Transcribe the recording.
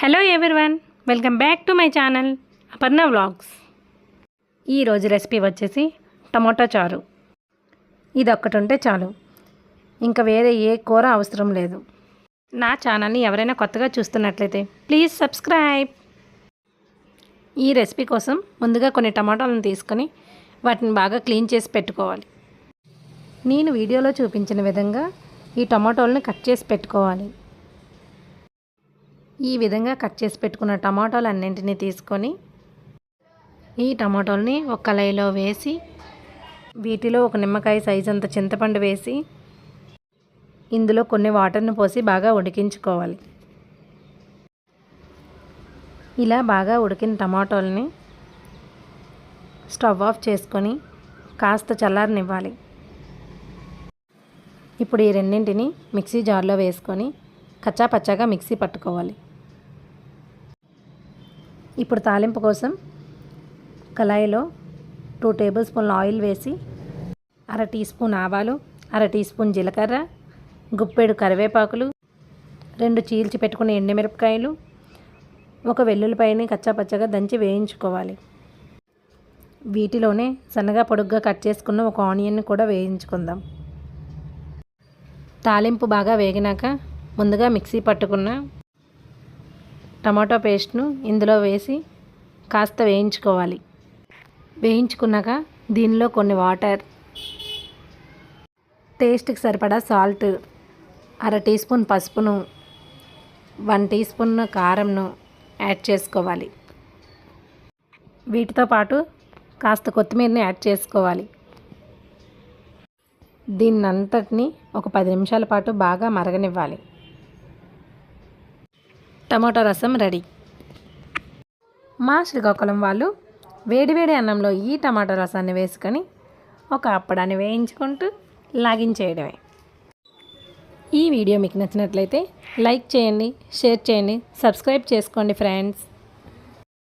Hello everyone welcome back to my channel Aparna vlogs ఈరోజు recipe వచ్చేసి tomato చారు. ఇది ఒక్కటి ఉంటే చాలు. ఇంకా వేరే ఏ కూర అవసరం లేదు. నా ఛానల్ని ఎవరైనా కొత్తగా చూస్తున్నట్లయితే ప్లీజ్ సబ్స్క్రైబ్ ఈ రెసిపీ కోసం ముందుగా కొన్ని టమాటాలను తీసుకొని వాటిని బాగా క్లీన్ చేసి పెట్టుకోవాలి. నేను వీడియోలో చూపించిన విధంగా ఈ టమాటోలను కట్ చేసి పెట్టుకోవాలి. ఈ విధంగా కట్ చేసి పెట్టుకున్న టమాటాలు అన్నింటినీ తీసుకొని ఈ టమాటోల్ని ఒక కళాయిలో వేసి వీటిలో ఒక నిమ్మకాయ సైజ్ అంత చింతపండు వేసి ఇందులో కొన్ని వాటర్ని పోసి బాగా ఉడికించుకోవాలి. ఇలా బాగా ఉడికిన టమాటోల్ని స్టవ్ ఆఫ్ చేసుకొని కాస్త చల్లారనివ్వాలి. ఇప్పుడు ఈ రెండింటిని మిక్సీ జార్లో వేసుకొని కచ్చా పచ్చాగా మిక్సీ పట్టుకోవాలి. ఇప్పుడు తాలింపు కోసం కళాయిలో టూ టేబుల్ స్పూన్ల ఆయిల్ వేసి అర టీ స్పూన్ ఆవాలు అర టీ స్పూన్ జీలకర్ర గుప్పెడు కరివేపాకులు రెండు చీల్చి పెట్టుకున్న ఎండుమిరపకాయలు ఒక వెల్లుల్లిపాయని కచ్చాపచ్చగా దంచి వేయించుకోవాలి. వీటిలోనే సన్నగా పొడుగ్గా కట్ చేసుకున్న ఒక ఆనియన్ని కూడా వేయించుకుందాం. తాలింపు బాగా వేగినాక ముందుగా మిక్సీ పట్టుకున్న టమాటో పేస్ట్ను ఇందులో వేసి కాస్త వేయించుకోవాలి. వేయించుకున్నాక దీనిలో కొన్ని వాటర్ టేస్ట్కి సరిపడా సాల్ట్ అర టీ స్పూన్ పసుపును వన్ టీ స్పూన్ కారంను యాడ్ చేసుకోవాలి. వీటితో పాటు కాస్త కొత్తిమీరని యాడ్ చేసుకోవాలి. దీన్నంతటిని ఒక పది నిమిషాల పాటు బాగా మరగనివ్వాలి. టమాటో రసం రెడీ. మా శ్రీకాకుళం వాళ్ళు వేడివేడి అన్నంలో ఈ టమాటో రసాన్ని వేసుకొని ఒక అప్పడాన్ని వేయించుకుంటూ లాగించేయడమే. ఈ వీడియో మీకు నచ్చినట్లయితే లైక్ చేయండి షేర్ చేయండి సబ్స్క్రైబ్ చేసుకోండి ఫ్రెండ్స్.